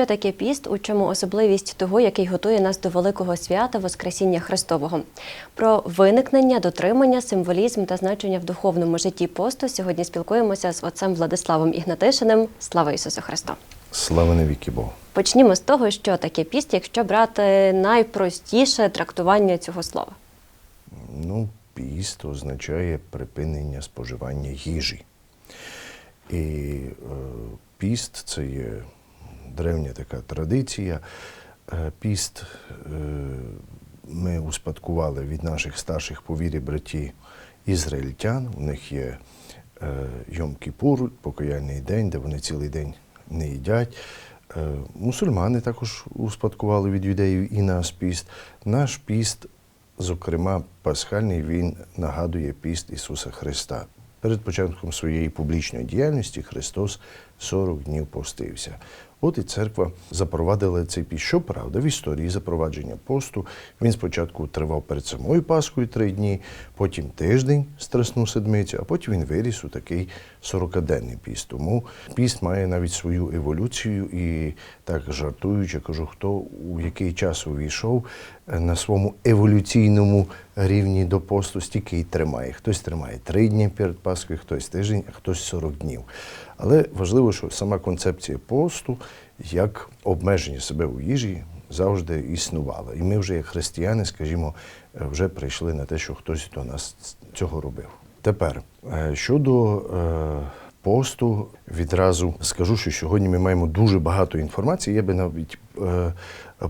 що таке піст, у чому особливість того, який готує нас до великого свята Воскресіння Христового. Про виникнення, дотримання, символізм та значення в духовному житті посту сьогодні спілкуємося з отцем Владиславом Ігнатишиним. Слава Ісусу Христу! Слава навіки Богу. Почнімо з того, що таке піст, якщо брати найпростіше трактування цього слова. Ну, піст означає припинення споживання їжі. І е, піст це є древня така традиція. Е, піст е, ми успадкували від наших старших по вірі братів ізраїльтян. У них є е, Йом-Кіпур, покаяльний день, де вони цілий день не їдять. Мусульмани також успадкували від юдеїв і наш піст. Наш піст, зокрема, пасхальний, він нагадує піст Ісуса Христа. Перед початком своєї публічної діяльності Христос 40 днів постився. От і церква запровадила цей піст. Щоправда, в історії запровадження посту він спочатку тривав перед самою Пасхою три дні, потім тиждень страсну седмицю, а потім він виріс у такий 40-денний піст. Тому піст має навіть свою еволюцію і так жартуючи, кажу, хто у який час увійшов е, на своєму еволюційному рівні до посту, стільки і тримає. Хтось тримає три дні перед Пасхою, хтось тиждень, а хтось 40 днів. Але важливо, що сама концепція посту як обмеження себе у їжі завжди існувала. І ми вже, як християни, скажімо, е, вже прийшли на те, що хтось до нас цього робив. Тепер е, щодо е, посту, відразу скажу, що сьогодні ми маємо дуже багато інформації. Я би навіть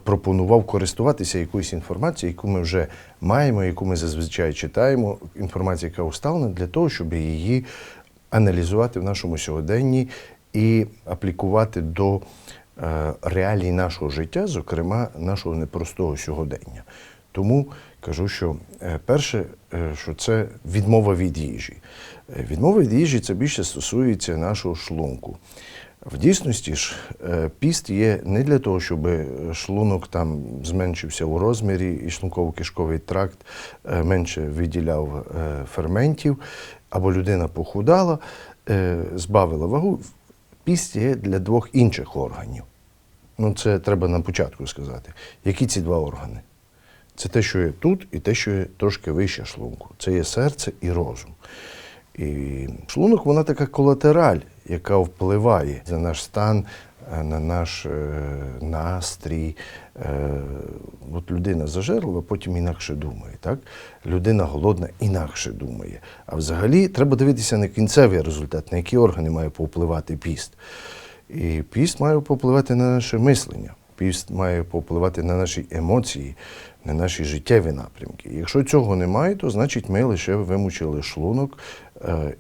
пропонував користуватися якоюсь інформацією, яку ми вже маємо, яку ми зазвичай читаємо. Інформація, яка усталена, для того, щоб її аналізувати в нашому сьогоденні і аплікувати до е, реалій нашого життя, зокрема нашого непростого сьогодення. Тому кажу, що е, перше, е, що це відмова від їжі. Відмова від їжі це більше стосується нашого шлунку. В дійсності ж піст є не для того, щоб шлунок там зменшився у розмірі і шлунково-кишковий тракт е, менше виділяв ферментів, або людина похудала, е, збавила вагу. Піст є для двох інших органів. Ну, це треба на початку сказати. Які ці два органи? Це те, що є тут, і те, що є трошки вище шлунку. Це є серце і розум. І шлунок вона така колатераль, яка впливає на наш стан, на наш е, настрій. Е, От людина зажерлива, потім інакше думає. Так? Людина голодна інакше думає. А взагалі треба дивитися на кінцевий результат, на які органи має повпливати піст. І піст має повпливати на наше мислення. Піст має повпливати на наші емоції, на наші життєві напрямки. Якщо цього немає, то значить ми лише вимучили шлунок е,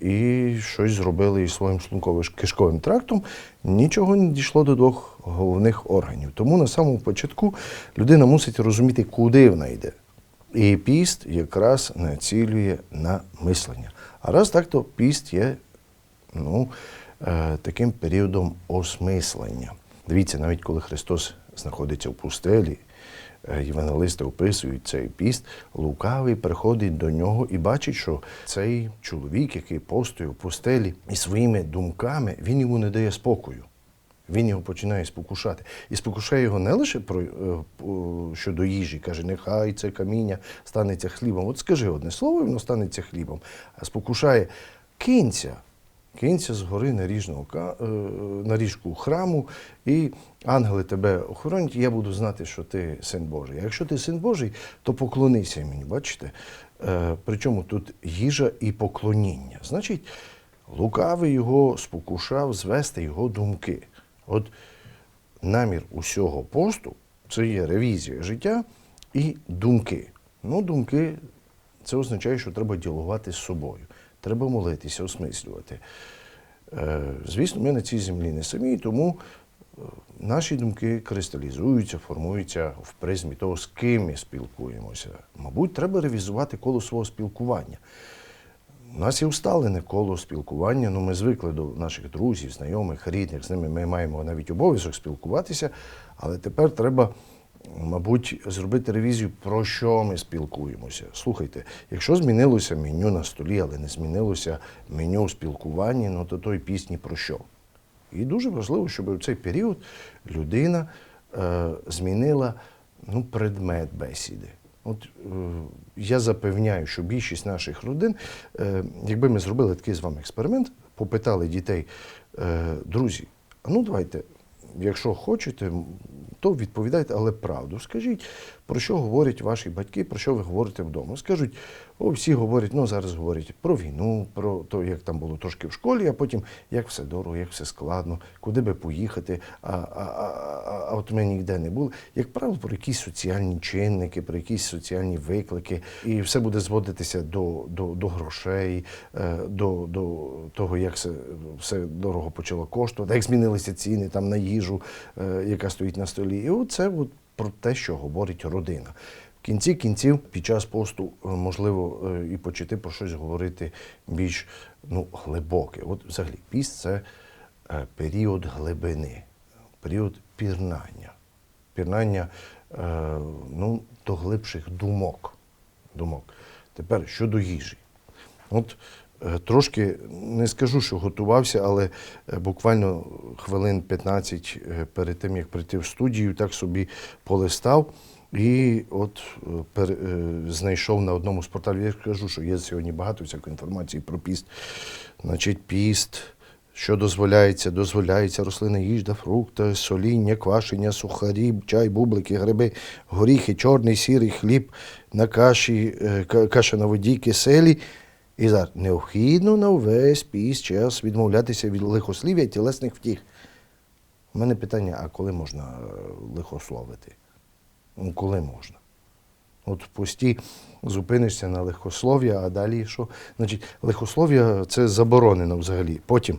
і щось зробили із своїм шлунково-кишковим трактом. Нічого не дійшло до двох головних органів. Тому на самому початку людина мусить розуміти, куди вона йде. І піст якраз націлює на мислення. А раз так, то піст є ну, е, таким періодом осмислення. Дивіться, навіть коли Христос знаходиться в пустелі, е, євангелисти описують цей піст, лукавий приходить до нього і бачить, що цей чоловік, який постує в пустелі і своїми думками, він йому не дає спокою. Він його починає спокушати. І спокушає його не лише про, е, щодо їжі, каже, нехай це каміння станеться хлібом. От скажи одне слово, і воно станеться хлібом. А спокушає кінця, кінця з гори наріжного, ка- е, наріжку храму, і ангели тебе охоронять, і я буду знати, що ти син Божий. А якщо ти син Божий, то поклонися мені. Бачите? Е, Причому тут їжа і поклоніння. Значить, лукавий його спокушав звести його думки. От намір усього посту це є ревізія життя і думки. Ну, думки це означає, що треба діалогувати з собою, треба молитися, осмислювати. Е, Звісно, ми на цій землі не самі, тому е, наші думки кристалізуються, формуються в призмі того, з ким ми спілкуємося. Мабуть, треба ревізувати коло свого спілкування. У нас є усталене коло спілкування. Ну, ми звикли до наших друзів, знайомих, рідних. З ними ми маємо навіть обов'язок спілкуватися, але тепер треба, мабуть, зробити ревізію, про що ми спілкуємося. Слухайте, якщо змінилося меню на столі, але не змінилося меню у спілкуванні, ну то той пісні про що? І дуже важливо, щоб в цей період людина е, змінила ну, предмет бесіди. От е, я запевняю, що більшість наших родин, е, якби ми зробили такий з вами експеримент, попитали дітей, е, друзі, а ну давайте, якщо хочете, то відповідайте, але правду. Скажіть, про що говорять ваші батьки, про що ви говорите вдома. Скажуть, о, всі говорять, ну зараз говорять про війну, про те, як там було трошки в школі, а потім як все дорого, як все складно, куди би поїхати, а, а, а, а, от ми ніде не були. Як правило, про якісь соціальні чинники, про якісь соціальні виклики. І все буде зводитися до, до, до грошей, е, до, до того, як все, все дорого почало коштувати, як змінилися ціни там на їжу, е, яка стоїть на столі. І оце от про те, що говорить родина. В кінці кінців, під час посту, е, можливо, і почати про щось говорити більш ну, глибоке. От взагалі, піст це період глибини, період пірнання. Пірнання е, ну, до глибших думок. думок. Тепер щодо їжі. От е, трошки не скажу, що готувався, але е, буквально хвилин 15 е, перед тим, як прийти в студію, так собі полистав. І от пер, знайшов на одному з порталів, я кажу, що є сьогодні багато всякої інформації про піст. Значить, піст, що дозволяється, дозволяється рослина їжа, фрукти, соління, квашення, сухарі, чай, бублики, гриби, горіхи, чорний, сірий хліб на каші, е, каша на воді, киселі. І зараз необхідно на увесь піст час відмовлятися від лихослів'я і тілесних втіх. У мене питання: а коли можна е, лихословити? Ну, коли можна? От пості зупинишся на легкослов'я, а далі що? Значить, легкослов'я це заборонено взагалі. Потім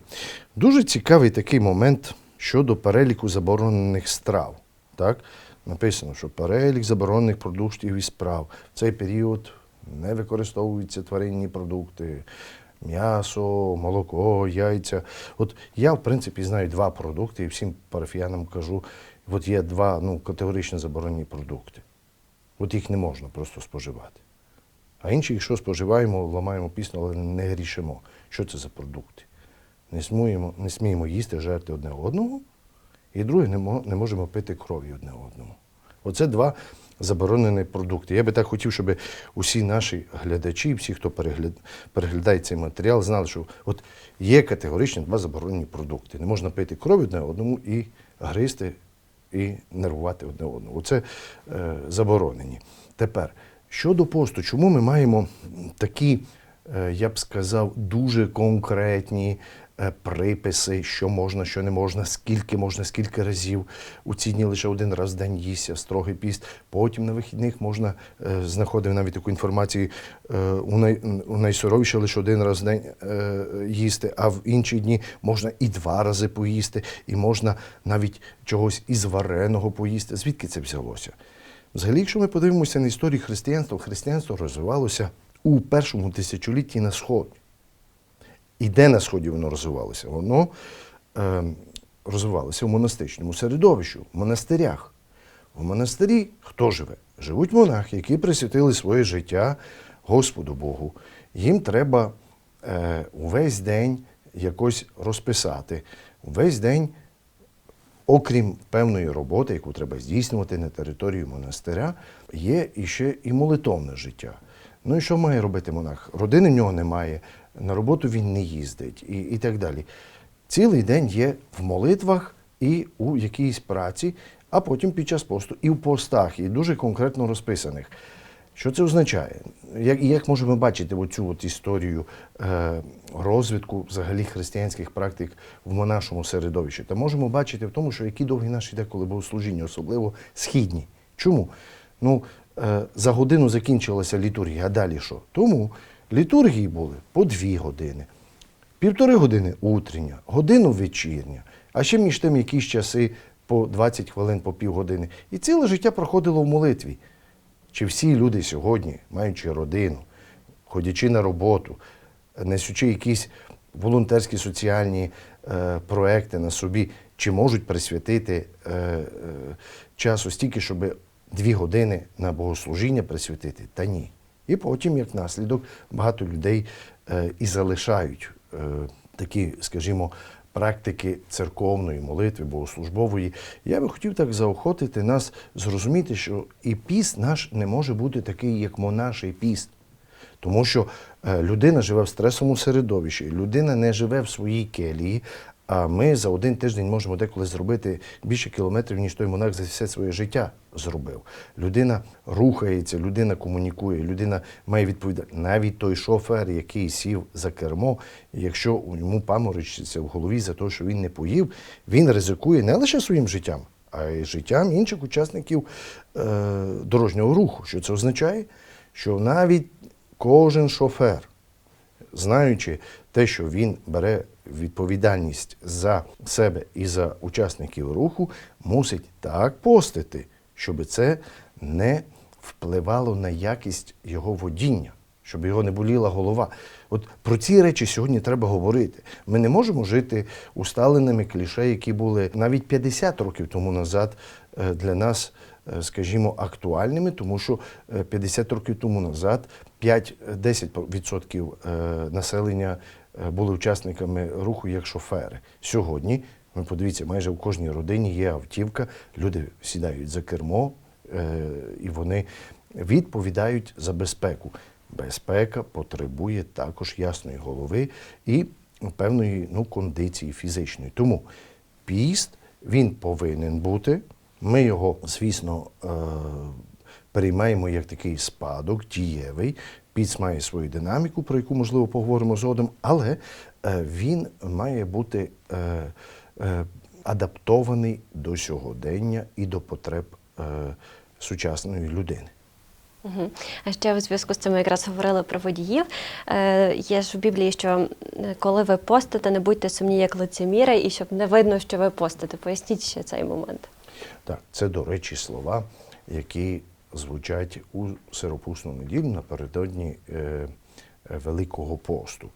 дуже цікавий такий момент щодо переліку заборонених страв. Так? Написано, що перелік заборонених продуктів і справ в цей період не використовуються тваринні продукти, м'ясо, молоко, яйця. От я, в принципі, знаю два продукти і всім парафіянам кажу, от є два ну, категорично заборонені продукти. От їх не можна просто споживати. А інші, якщо споживаємо, ламаємо пісню, але не грішимо. Що це за продукти? Не сміємо, не сміємо їсти, жерти одне одного, і друге, не, мо- не можемо пити крові одне одному. Оце два заборонені продукти. Я би так хотів, щоб усі наші глядачі, всі, хто перегляд, переглядає цей матеріал, знали, що от є категорично два заборонені продукти. Не можна пити крові одне одному і гризти і нервувати одне одного. Оце е, заборонені. Тепер, щодо посту, чому ми маємо такі, е, я б сказав, дуже конкретні приписи, що можна, що не можна, скільки можна, скільки разів. У ці дні лише один раз в день їсться, строгий піст. Потім на вихідних можна, е, знаходив навіть таку інформацію, е, у, най, у найсуровіше лише один раз в день е, їсти, а в інші дні можна і два рази поїсти, і можна навіть чогось із вареного поїсти. Звідки це взялося? Взагалі, якщо ми подивимося на історію християнства, християнство розвивалося у першому тисячолітті на Сході. І де на Сході воно розвивалося? Воно е, розвивалося в монастичному середовищі, в монастирях. В монастирі хто живе? Живуть монахи, які присвятили своє життя Господу Богу. Їм треба е, увесь день якось розписати, увесь день окрім певної роботи, яку треба здійснювати на території монастиря, є іще і молитовне життя. Ну і що має робити монах? Родини в нього немає, на роботу він не їздить і, і так далі. Цілий день є в молитвах і у якійсь праці, а потім під час посту і в постах, і дуже конкретно розписаних. Що це означає? Як, як можемо бачити оцю от історію е, розвитку взагалі християнських практик в монашому середовищі? Та можемо бачити в тому, що які довгі наші деколи богослужіння, особливо східні. Чому? Ну, е, за годину закінчилася літургія, а далі що? Тому літургії були по дві години, півтори години утрення, годину вечірня, а ще між тим якісь часи по 20 хвилин, по півгодини. І ціле життя проходило в молитві. Чи всі люди сьогодні, маючи родину, ходячи на роботу, несучи якісь волонтерські соціальні е, проекти на собі, чи можуть присвятити е, е, часу стільки, щоб дві години на богослужіння присвятити? Та ні. І потім, як наслідок, багато людей е, і залишають е, такі, скажімо, практики церковної молитви, богослужбової, я би хотів так заохотити нас зрозуміти, що і піст наш не може бути такий, як монаший піст. Тому що е, людина живе в стресовому середовищі, людина не живе в своїй келії, а ми за один тиждень можемо деколи зробити більше кілометрів, ніж той монах за все своє життя зробив. Людина рухається, людина комунікує, людина має відповідати. Навіть той шофер, який сів за кермо, якщо йому паморочиться в голові за те, що він не поїв, він ризикує не лише своїм життям, а й життям інших учасників е, дорожнього руху. Що це означає? Що навіть кожен шофер, знаючи те, що він бере відповідальність за себе і за учасників руху, мусить так постити, щоб це не впливало на якість його водіння, щоб його не боліла голова. От про ці речі сьогодні треба говорити. Ми не можемо жити усталеними кліше, які були навіть 50 років тому назад е, для нас, е, скажімо, актуальними, тому що е, 50 років тому назад 5-10% е, населення е, були учасниками руху як шофери. Сьогодні, ви подивіться, майже в кожній родині є автівка, люди сідають за кермо е, і вони відповідають за безпеку. Безпека потребує також ясної голови і певної ну, кондиції фізичної. Тому піст він повинен бути. Ми його, звісно, переймаємо як такий спадок, дієвий. Піц має свою динаміку, про яку, можливо, поговоримо згодом, але е, він має бути е, е, адаптований до сьогодення і до потреб сучасної людини. Мгм. А ще у зв'язку з цим ми якраз говорили про водіїв. Е, є ж в Біблії, що коли ви постите, не будьте сумні, як лицеміри, і щоб не видно, що ви постите. Поясніть ще цей момент. Так, це, до речі, слова, які звучать у сиропусну неділю напередодні е, Великого посту.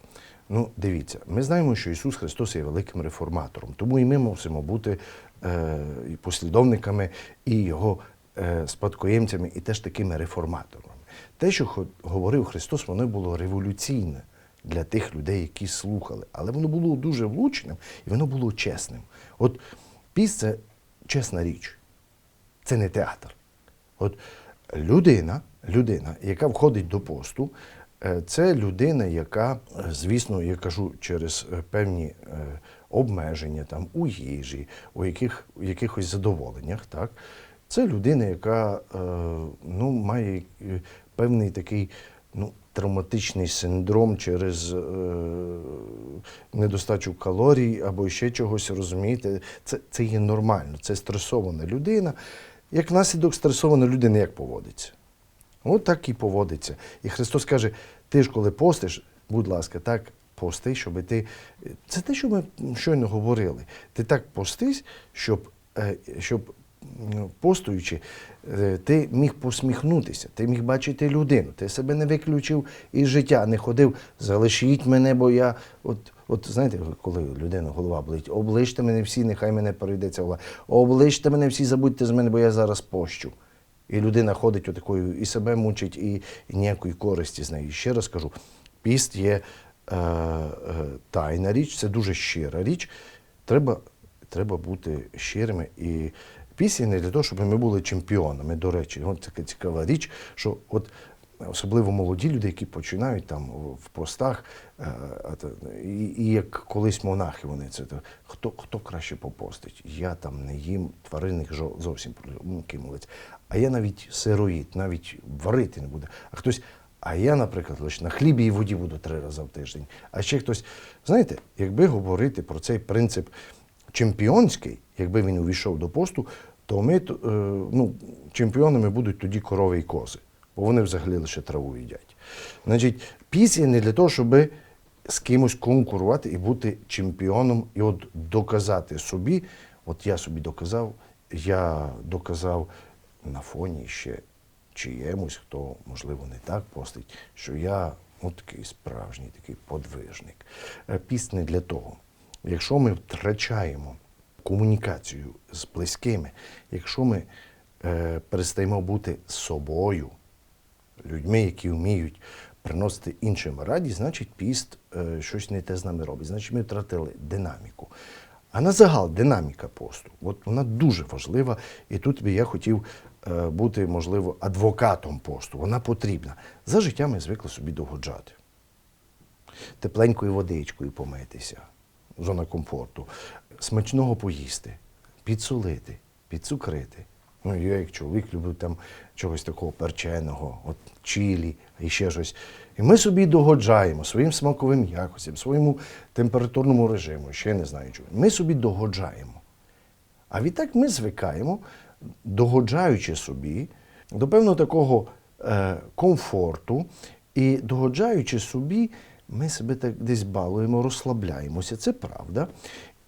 Ну, дивіться, ми знаємо, що Ісус Христос є великим реформатором, тому і ми мусимо бути е, послідовниками і Його е, спадкоємцями, і теж такими реформаторами. Те, що говорив Христос, воно було революційне для тих людей, які слухали, але воно було дуже влучним і воно було чесним. От піс це чесна річ це не театр. От людина, людина, яка входить до посту, е, це людина, яка, е, звісно, я кажу, через е, певні обмеження там, у їжі, у яких, якихось задоволеннях, так? це людина, яка ну, має певний такий ну, травматичний синдром через е, недостачу калорій або ще чогось, розумієте, це, це є нормально, це стресована людина. Як наслідок стресована людина як поводиться? От так і поводиться. І Христос каже: ти ж коли постиш, будь ласка, так пости, щоб ти. Це те, що ми щойно говорили. Ти так постись, щоб, е, щоб постуючи, е, ти міг посміхнутися, ти міг бачити людину, ти себе не виключив із життя, не ходив, залишіть мене, бо я. От, от знаєте, коли людина голова болить, обличте мене всі, нехай мене перейдеться голова. Обличте мене всі, забудьте з мене, бо я зараз пощу. І людина ходить отакою і себе мучить, і, і ніякої користі з нею. Ще раз кажу, піст є е, е, тайна річ, це дуже щира річ. Треба, треба бути щирими. І піст є не для того, щоб ми були чемпіонами. До речі, от така цікава річ, що от особливо молоді люди, які починають там в постах, е, і, і як колись монахи, вони це то, хто, хто краще попостить? Я там не їм тваринних зовсім молиться. А я навіть сироїд, навіть варити не буду. А хтось, а я, наприклад, лише на хлібі і воді буду три рази в тиждень. А ще хтось, знаєте, якби говорити про цей принцип чемпіонський, якби він увійшов до посту, то ми е, ну, чемпіонами будуть тоді корови і кози, бо вони взагалі лише траву їдять. Значить, піс є не для того, щоб з кимось конкурувати і бути чемпіоном, і от доказати собі, от я собі доказав, я доказав на фоні ще чиємусь, хто, можливо, не так постить, що я от такий справжній такий подвижник. Е, для того. Якщо ми втрачаємо комунікацію з близькими, якщо ми е, перестаємо бути собою, людьми, які вміють приносити іншим радість, значить піст е, щось не те з нами робить. Значить, ми втратили динаміку. А на загал динаміка посту, от вона дуже важлива, і тут би я хотів е, бути, можливо, адвокатом посту. Вона потрібна. За життя ми звикли собі догоджати. Тепленькою водичкою помитися, зона комфорту, смачного поїсти, підсолити, підцукрити. Ну, я як чоловік люблю там чогось такого перченого, от чилі і ще щось. І ми собі догоджаємо своїм смаковим якостям, своєму температурному режиму, ще не знаю чого. Ми собі догоджаємо. А відтак ми звикаємо, догоджаючи собі до певного такого е, комфорту і догоджаючи собі, ми себе так десь балуємо, розслабляємося. Це правда.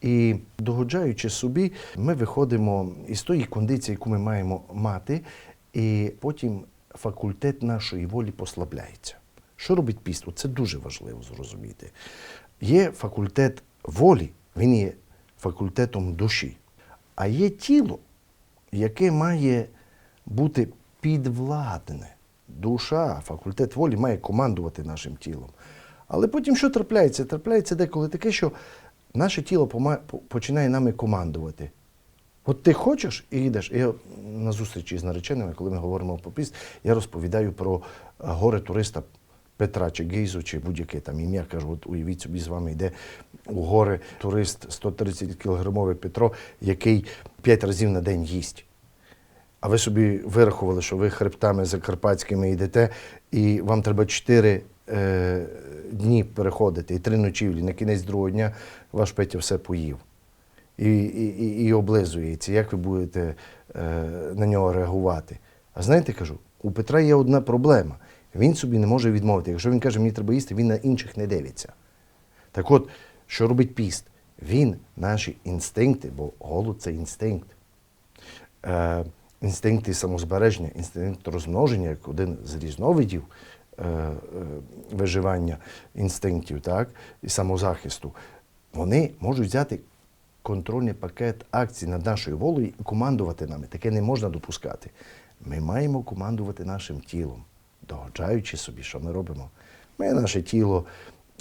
І догоджаючи собі, ми виходимо із тої кондиції, яку ми маємо мати, і потім факультет нашої волі послабляється. Що робить піст? Це дуже важливо зрозуміти. Є факультет волі, він є факультетом душі. А є тіло, яке має бути підвладне. Душа, факультет волі має командувати нашим тілом. Але потім що трапляється? Трапляється деколи таке, що наше тіло починає нами командувати. От ти хочеш і йдеш. Я на зустрічі з нареченими, коли ми говоримо про піст, я розповідаю про е, горе туриста Петра чи Гейзу, чи будь-яке там ім'я. Кажу, от уявіть собі, з вами йде у гори турист 130 кілограмовий Петро, який 5 разів на день їсть. А ви собі вирахували, що ви хребтами закарпатськими йдете, і вам треба 4 е, дні переходити і три ночівлі. На кінець другого дня ваш Петя все поїв і, і, і, облизується. Як ви будете е, на нього реагувати? А знаєте, кажу, у Петра є одна проблема. Він собі не може відмовити. Якщо він каже, мені треба їсти, він на інших не дивиться. Так от, що робить піст? Він наші інстинкти, бо голод це інстинкт. Е, інстинкти самозбереження, інстинкт розмноження, як один з різновидів виживання інстинктів, так, і самозахисту, вони можуть взяти контрольний пакет акцій над нашою волею і командувати нами. Таке не можна допускати. Ми маємо командувати нашим тілом, догоджаючи собі, що ми робимо. Ми наше тіло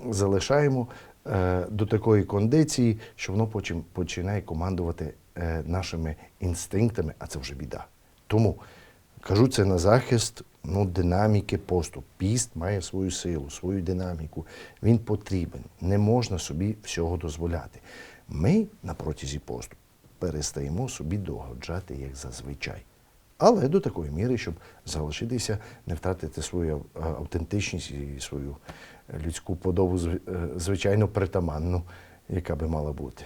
залишаємо е, до такої кондиції, що воно починає командувати е, нашими інстинктами, а це вже біда. Тому кажу це на захист ну, динаміки посту. Піст має свою силу, свою динаміку. Він потрібен. Не можна собі всього дозволяти. Ми на протязі посту перестаємо собі догоджати, як зазвичай. Але до такої міри, щоб залишитися, не втратити свою автентичність і свою е, людську подобу, е, звичайно, притаманну, яка би мала бути.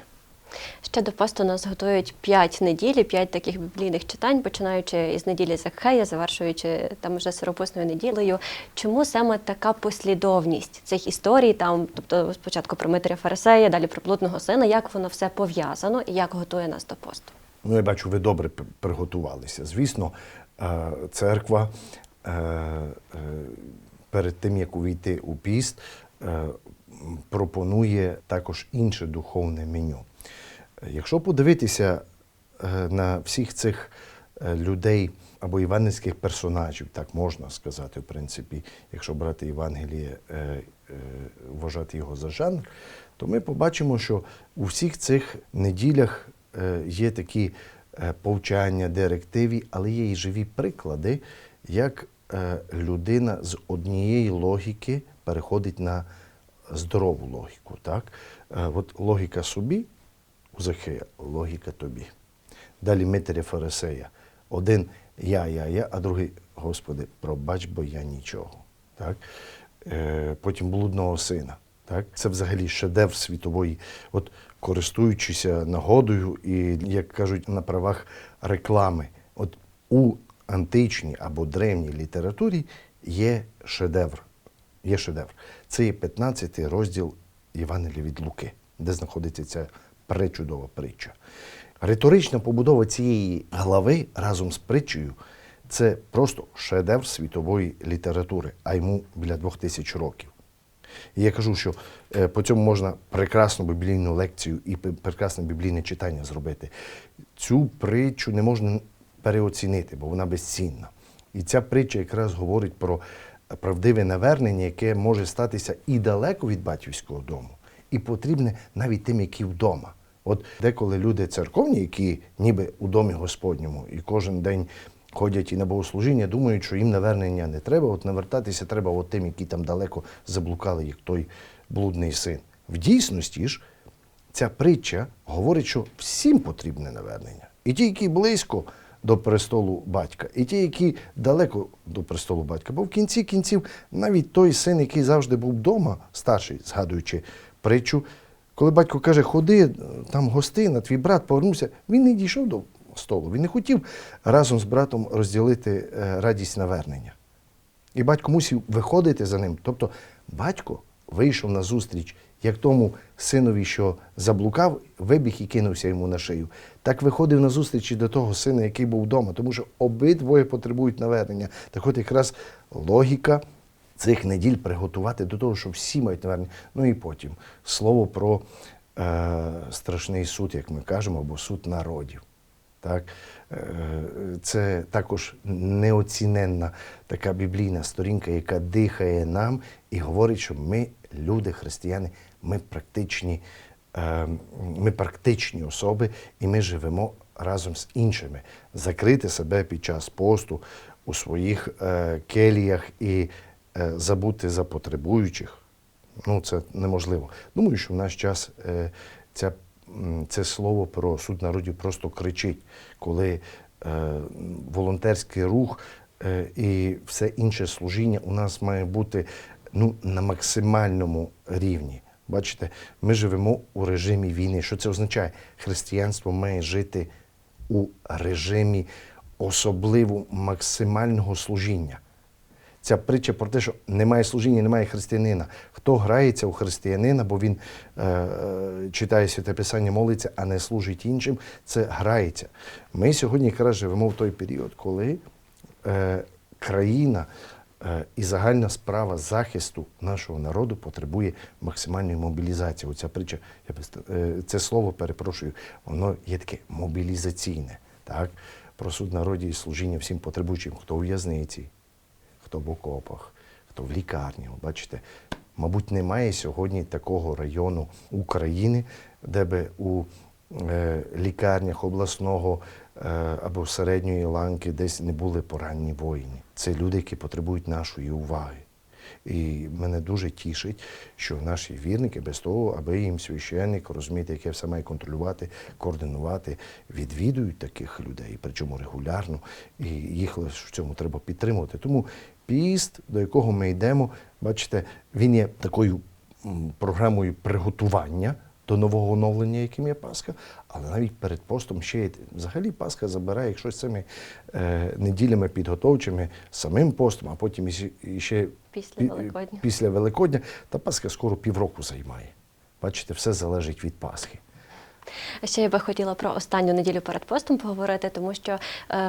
Ще до посту нас готують п'ять неділі, п'ять таких біблійних читань, починаючи із неділі Закхея, завершуючи там вже сиропусною неділею. Чому саме така послідовність цих історій? Там, тобто спочатку про Митря Фарисея, далі про блудного сина, як воно все пов'язано і як готує нас до посту? Ну, я бачу, ви добре приготувалися. Звісно, е, церква е, е, перед тим, як увійти у піст, пропонує також інше духовне меню. Якщо подивитися е, на всіх цих е, людей або івангельських персонажів, так можна сказати, в принципі, якщо брати Євангеліє, е, вважати його за жанр, то ми побачимо, що у всіх цих неділях є такі повчання, директиви, але є і живі приклади, як людина з однієї логіки переходить на здорову логіку. Так? От логіка собі у Захея, логіка тобі. Далі Митря Фарисея. Один я, я, я, а другий, Господи, пробач, бо я нічого. Так? Е, потім блудного сина. Так? Це взагалі шедевр світової, от користуючися нагодою і, як кажуть, на правах реклами. От у античній або древній літературі є шедевр. Є шедевр. Це є 15 розділ Євангелія від Луки, де знаходиться ця пречудова притча. Риторична побудова цієї глави разом з притчею це просто шедевр світової літератури, а йому біля двох тисяч років. І я кажу, що е, по цьому можна прекрасну біблійну лекцію і прекрасне біблійне читання зробити. Цю притчу не можна переоцінити, бо вона безцінна. І ця притча якраз говорить про правдиве навернення, яке може статися і далеко від батьківського дому, і потрібне навіть тим, які вдома. От деколи люди церковні, які ніби у домі Господньому, і кожен день ходять і на богослужіння, думають, що їм навернення не треба, от навертатися треба от тим, які там далеко заблукали, як той блудний син. В дійсності ж ця притча говорить, що всім потрібне навернення. І ті, які близько до престолу батька, і ті, які далеко до престолу батька. Бо в кінці кінців навіть той син, який завжди був вдома, старший, згадуючи притчу, коли батько каже, ходи, там гостина, твій брат повернувся, він не дійшов до столу. Він не хотів разом з братом розділити е, радість навернення. І батько мусив виходити за ним. Тобто батько вийшов на зустріч, як тому синові, що заблукав, вибіг і кинувся йому на шию. Так виходив на зустріч і до того сина, який був вдома, тому що обидвоє потребують навернення. Так от якраз логіка цих неділь приготувати до того, що всі мають навернення. Ну і потім слово про е, страшний суд, як ми кажемо, або суд народів. Так? Е, Це також неоціненна така біблійна сторінка, яка дихає нам і говорить, що ми, люди, християни, ми практичні, е, ми практичні особи, і ми живемо разом з іншими. Закрити себе під час посту у своїх е, келіях і забути за потребуючих. Ну, це неможливо. Думаю, що в наш час е, ця, це слово про суд народів просто кричить, коли е, волонтерський рух е, і все інше служіння у нас має бути ну, на максимальному рівні. Бачите, ми живемо у режимі війни. Що це означає? Християнство має жити у режимі особливо максимального служіння. Ця притча про те, що немає служіння, немає християнина. Хто грається у християнина, бо він е, е, читає святе писання, молиться, а не служить іншим, це грається. Ми сьогодні якраз живемо в той період, коли е, країна е, і загальна справа захисту нашого народу потребує максимальної мобілізації. Оця притча, я е, це слово перепрошую, воно є таке мобілізаційне. Так? Про суд народів і служіння всім потребуючим, хто у в'язниці, хто в окопах, хто в лікарні. Бачите, мабуть, немає сьогодні такого району України, де би у е, лікарнях обласного е, або середньої ланки десь не були поранені воїни. Це люди, які потребують нашої уваги. І мене дуже тішить, що наші вірники без того, аби їм священник, розумієте, яке все має контролювати, координувати, відвідують таких людей, причому регулярно, і їх в цьому треба підтримувати. Тому піст, до якого ми йдемо, бачите, він є такою програмою приготування до нового оновлення, яким є Пасха, але навіть перед постом ще є, взагалі Пасха забирає, якщо з цими е, неділями підготовчими, самим постом, а потім і ще- Після Великодня. Після Великодня, та Пасха скоро півроку займає. Бачите, все залежить від Пасхи. Ще я би хотіла про останню неділю перед постом поговорити, тому що е,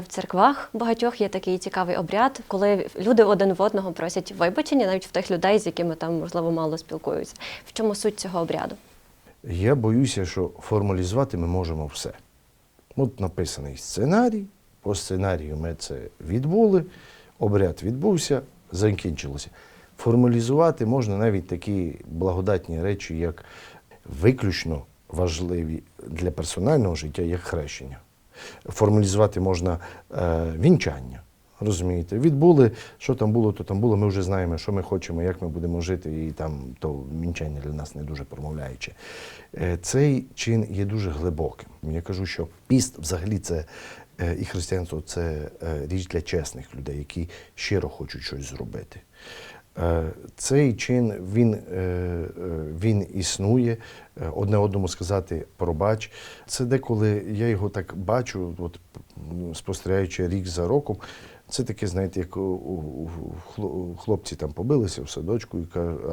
в церквах багатьох є такий цікавий обряд, коли люди один в одного просять вибачення, навіть в тих людей, з якими там можливо мало спілкуються. В чому суть цього обряду? Я боюся, що формалізувати ми можемо все. От написаний сценарій, по сценарію ми це відбули, обряд відбувся, закінчилося. Формалізувати можна навіть такі благодатні речі, як виключно важливі для персонального життя, як хрещення. Формалізувати можна е, вінчання. Розумієте, відбули, що там було, то там було. Ми вже знаємо, що ми хочемо, як ми будемо жити, і там то вінчання для нас не дуже промовляюче. Е, Цей чин є дуже глибоким. Я кажу, що піст взагалі це е, і християнство це е, річ для чесних людей, які щиро хочуть щось зробити. Е, Цей чин він, е, е, він існує. Одне одному сказати пробач. Це деколи я його так бачу, от спостерігаючи рік за роком. Це таке, знаєте, як у- хлопці там побилися в садочку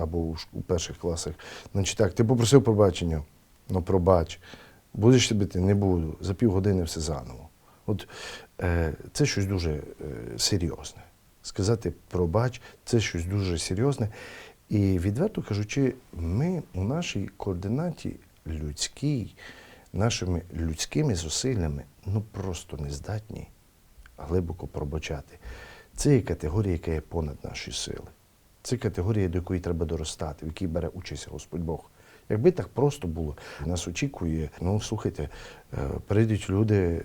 або у перших класах. Значить так, ти попросив пробачення, ну пробач. Будеш ти? Не буду. За півгодини все заново. От е, це щось дуже серйозне. Сказати пробач це щось дуже серйозне. І відверто кажучи, ми у нашій координаті людській, нашими людськими зусиллями ну просто не здатні глибоко пробачати. Це є категорія, яка є понад наші сили. Це категорія, до якої треба доростати, в якій бере участь Господь Бог. Якби так просто було, нас очікує. Ну слухайте, е, прийдуть люди е,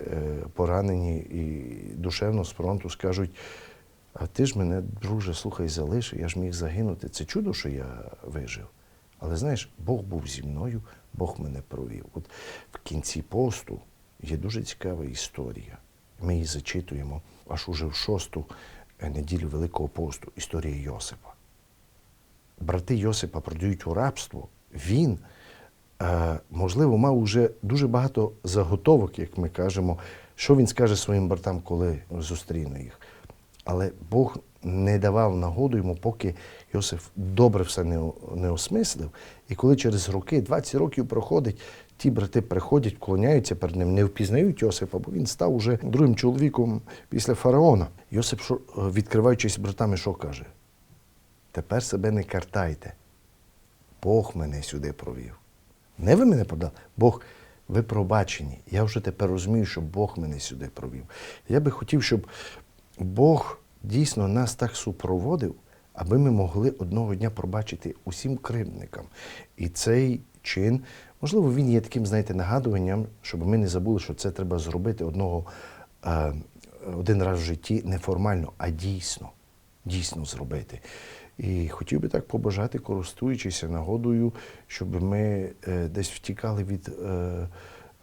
поранені і душевно з фронту скажуть. А ти ж мене, друже, слухай, залишив, я ж міг загинути. Це чудо, що я вижив. Але знаєш, Бог був зі мною, Бог мене провів. От в кінці посту є дуже цікава історія. Ми її зачитуємо аж уже в шосту е, неділю Великого посту історія Йосипа. Брати Йосипа продають у рабство. Він, е, можливо, мав уже дуже багато заготовок, як ми кажемо, що він скаже своїм братам, коли зустріне їх. Але Бог не давав нагоду йому, поки Йосиф добре все не, не осмислив. І коли через роки, 20 років проходить, ті брати приходять, вклоняються перед ним, не впізнають Йосипа, бо він став уже другим чоловіком після фараона. Йосип, е, відкриваючись братами, що каже? Тепер себе не картайте. Бог мене сюди провів. Не ви мене продали, Бог, ви пробачені. Я вже тепер розумію, що Бог мене сюди провів. Я би хотів, щоб Бог дійсно нас так супроводив, аби ми могли одного дня пробачити усім кривдникам. І цей чин, можливо, він є таким, знаєте, нагадуванням, щоб ми не забули, що це треба зробити одного е, один раз в житті неформально, а дійсно дійсно зробити. І хотів би так побажати, користуючися нагодою, щоб ми е, десь втікали від е,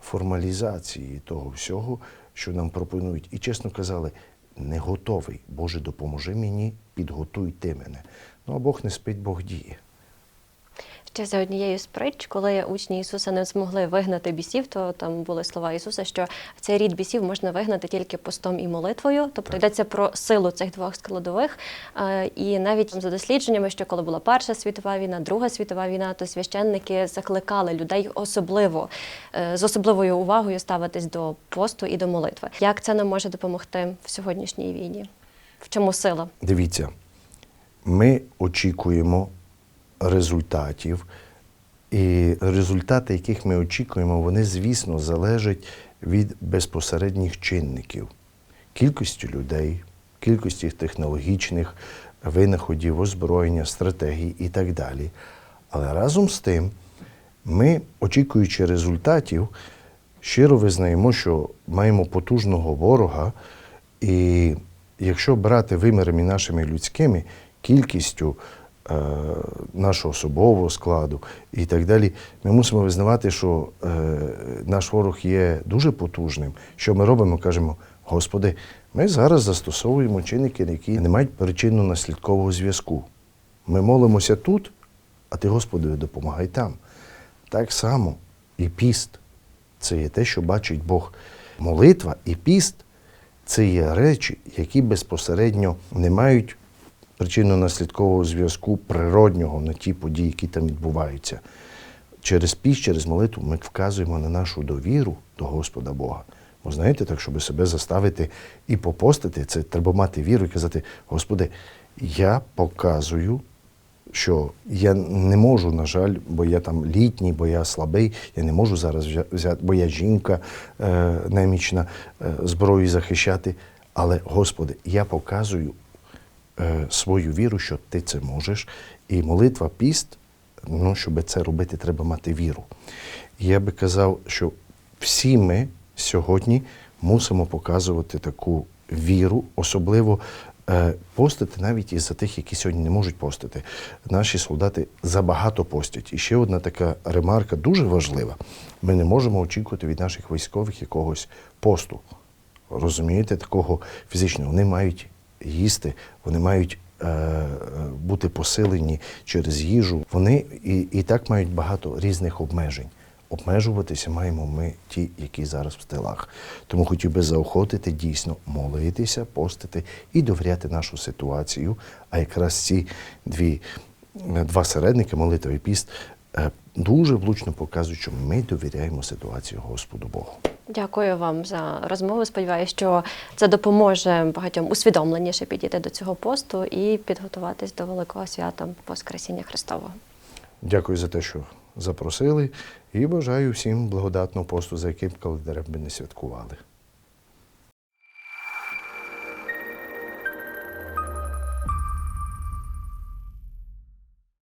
формалізації того всього, що нам пропонують. І чесно казали, не готовий. Боже, допоможи мені, підготуйте мене. Ну а Бог не спить, Бог діє. Ще за однією з притч, коли учні Ісуса не змогли вигнати бісів, то там були слова Ісуса, що цей рід бісів можна вигнати тільки постом і молитвою. Тобто йдеться про силу цих двох складових. І навіть за дослідженнями, що коли була Перша світова війна, Друга світова війна, то священники закликали людей особливо е, з особливою увагою ставитись до посту і до молитви. Як це нам може допомогти в сьогоднішній війні? В чому сила? Дивіться, ми очікуємо результатів, і результати, яких ми очікуємо, вони, звісно, залежать від безпосередніх чинників, кількості людей, кількості технологічних винаходів, озброєння, стратегій і так далі. Але разом з тим, ми, очікуючи результатів, щиро визнаємо, що маємо потужного ворога, і якщо брати вимірами нашими людськими, кількістю нашого особового складу і так далі, ми мусимо визнавати, що е, наш ворог є дуже потужним. Що ми робимо? Кажемо, Господи, ми зараз застосовуємо чинники, які не мають причинно-наслідкового зв'язку. Ми молимося тут, а ти, Господи, допомагай там. Так само і піст це є те, що бачить Бог. Молитва і піст це є речі, які безпосередньо не мають причинно-наслідкового зв'язку природнього на ті події, які там відбуваються. Через піст, через молитву ми вказуємо на нашу довіру до Господа Бога. Бо знаєте, так, щоб себе заставити і попостити, це треба мати віру і казати: Господи, я показую що я не можу, на жаль, бо я там літній, бо я слабий, я не можу зараз взяти, бо я жінка е, немічна, е, зброю захищати. Але, Господи, я показую свою віру, що ти це можеш. І молитва, піст, ну, щоб це робити, треба мати віру. Я би казав, що всі ми сьогодні мусимо показувати таку віру, особливо е, постити навіть із за тих, які сьогодні не можуть постити. Наші солдати забагато постять. І ще одна така ремарка дуже важлива. Ми не можемо очікувати від наших військових якогось посту. Розумієте, такого фізичного. Вони мають їсти, вони мають е, бути посилені через їжу. Вони і, і так мають багато різних обмежень. Обмежуватися маємо ми ті, які зараз в тилах. Тому хотів би заохотити дійсно молитися, постити і довіряти нашу ситуацію. А якраз ці дві, два середники, молитва і піст, е, дуже влучно показують, що ми довіряємо ситуації Господу Богу. Дякую вам за розмову. Сподіваюся, що це допоможе багатьом усвідомленіше підійти до цього посту і підготуватись до великого свята Воскресіння Христового. Дякую за те, що запросили, і бажаю всім благодатного посту, за яким календарем би не святкували.